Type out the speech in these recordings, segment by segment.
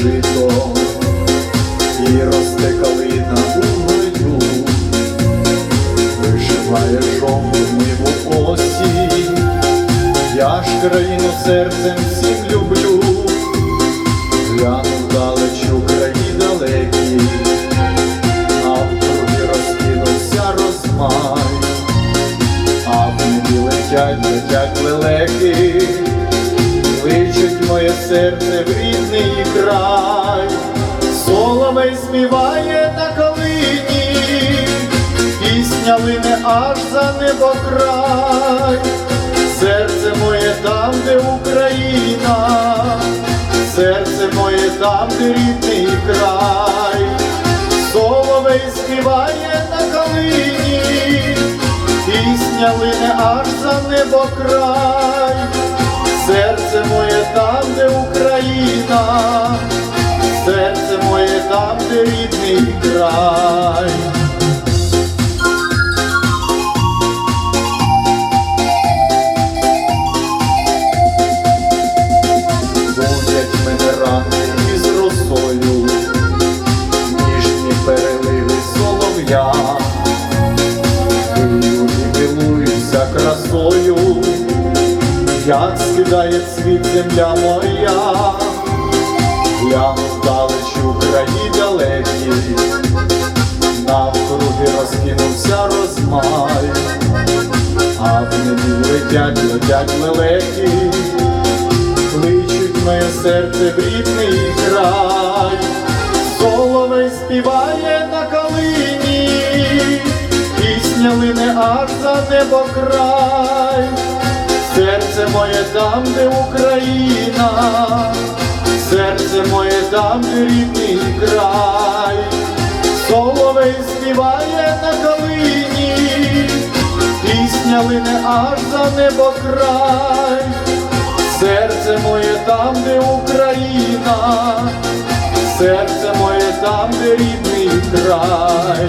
жито і росте калина у гою, виживає жовту миву осінь, я ж країну серцем всіх люблю, гляну далечу краї далекі, а навкруги розкинувся розмай, а в небі летять, летять лелеки. Моє Серце в рідний край соловей співає на калині, пісня лине аж за небокрай, серце моє там, де Україна, серце моє там, де рідний край, соловей співає на калині, пісня лине аж за небокрай, де рідний край. Будять мене ранки із росою, ніжні переливи солов'я, і красою, як скидає світ земля моя, в летять, летять лелеки кличуть моє серце в рідний край, соловей співає на калині, пісня лине аж за небокрай, серце моє там, де Україна, серце моє там, де рідний край, лине аж за небокрай. Серце моє там, де Україна, серце моє там, де рідний край.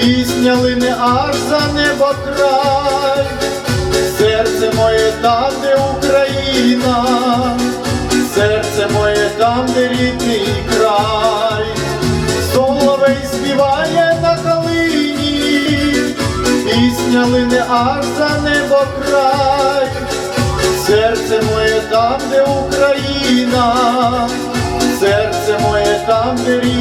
Пісня лине аж за небокрай, серце моє там, де Україна, серце моє там, де рідний край, соловей співає на калині, пісня лине аж за небокрай, серце моє там, де Україна, серце моє там, де рідний